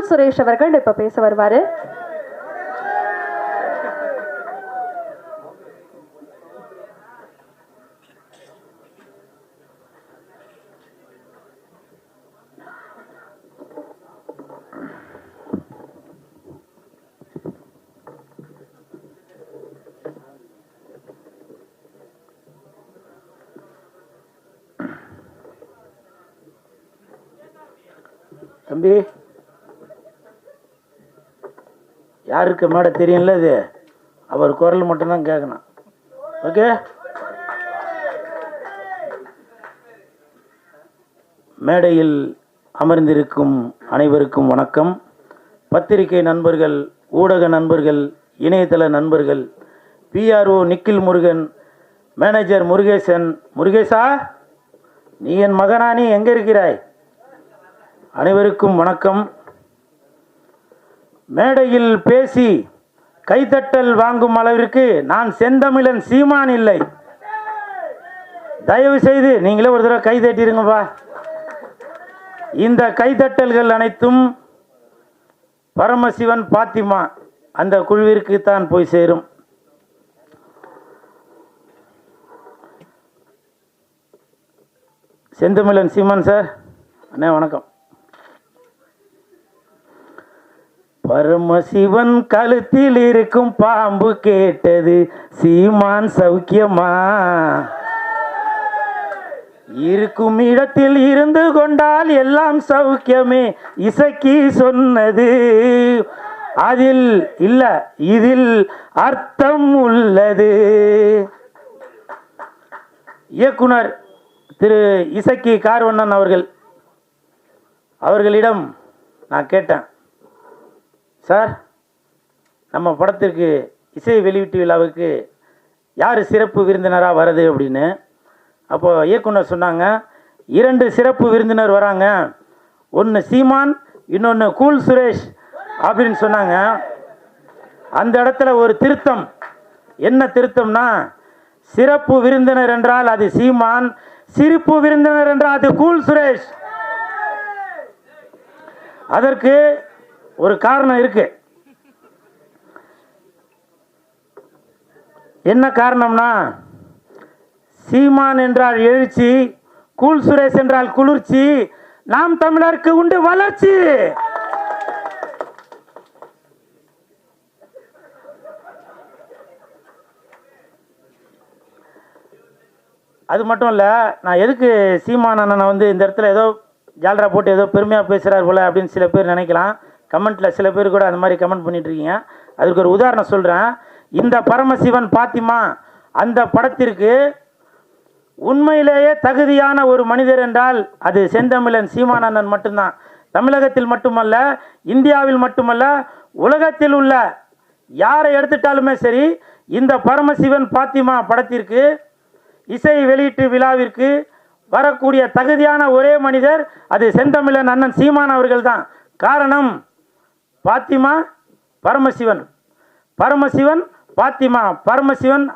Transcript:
Cool Suresh அவர்கள் இப்ப பேச வருவாரு. தம்பி. யாருக்கு மேட தெரியும்ல இது அவர் குரல் மட்டும்தான் கேட்கணும் ஓகே? மேடையில் அமர்ந்திருக்கும் அனைவருக்கும் வணக்கம். பத்திரிகை நண்பர்கள் ஊடக நண்பர்கள் இணையதள நண்பர்கள் பிஆர்ஓ நிக்கில் முருகன் மேனேஜர் முருகேசன். முருகேசா நீ என் மகனா நீ எங்கே இருக்கிறாய்? அனைவருக்கும் வணக்கம். மேடையில் பேசி கைத்தட்டல் வாங்கும் அளவிற்கு நான் செந்தமிழன் சீமான் இல்லை. தயவு செய்து நீங்களே ஒரு தடவை கைதட்டிருங்கப்பா. இந்த கைதட்டல்கள் அனைத்தும் பரமசிவன் பாத்திமா அந்த குழுவிற்கு தான் போய் சேரும். செந்தமிழன் சீமான் சார் அண்ணே வணக்கம். பரமசிவன் கழுத்தில் இருக்கும் பாம்பு கேட்டது சீமான் சௌக்கியமா? இருக்கும் இடத்தில் இருந்து கொண்டால் எல்லாம் சௌக்கியமே இசக்கி சொன்னது. அதில் இல்ல இதில் அர்த்தம் உள்ளது. இயக்குனர் திரு இசக்கி கார்வண்ணன் அவர்கள் அவர்களிடம் நான் கேட்டேன். சார் நம்ம படத்திற்கு இசை வெளியீட்டு விழாவுக்கு யார் சிறப்பு விருந்தினராக வருது அப்படின்னு? அப்போது இயக்குனர் சொன்னாங்க இரண்டு சிறப்பு விருந்தினர் வராங்க. ஒன்று சீமான் இன்னொன்று கூல் சுரேஷ் அப்படின்னு சொன்னாங்க. அந்த இடத்துல ஒரு திருத்தம். என்ன திருத்தம்னா சிறப்பு விருந்தினர் என்றால் அது சீமான் சிரிப்பு விருந்தினர் என்றால் அது கூல் சுரேஷ். அதற்கு ஒரு காரணம் இருக்கு. என்ன காரணம்னா சீமான் என்றால் எழுச்சி கூல் சுரேஷ் என்றால் குளிர்ச்சி நாம் தமிழருக்கு உண்டு வளர்ச்சி. அது மட்டும் இல்லை நான் எதுக்கு சீமான் அண்ணனை வந்து இந்த இடத்துல ஏதோ ஜால்ரா போட்டு ஏதோ பெருமையாக பேசுகிறார் போல அப்படின்னு சில பேர் நினைக்கலாம். கமெண்ட்டில் சில பேர் கூட அந்த மாதிரி கமெண்ட் பண்ணிட்டுருக்கீங்க. அதுக்கு ஒரு உதாரணம் சொல்கிறேன் இந்த பரமசிவன் பாத்திமா அந்த படத்திற்கு உண்மையிலேயே தகுதியான ஒரு மனிதர் என்றால் அது செந்தமிழன் சீமானந்தன் மட்டும்தான். தமிழகத்தில் மட்டுமல்ல இந்தியாவில் மட்டுமல்ல உலகத்தில் உள்ள யாரை எடுத்துட்டாலுமே சரி இந்த பரமசிவன் பாத்திமா படத்திற்கு இசை வெளியீட்டு விழாவிற்கு வரக்கூடிய தகுதியான ஒரே மனிதர் அது செந்தமிழன் அண்ணன் சீமான் அவர்கள் தான் காரணம் பாத்திமா பரமசிவன். பரமசிவன் பாத்திமா. பரமசிவன்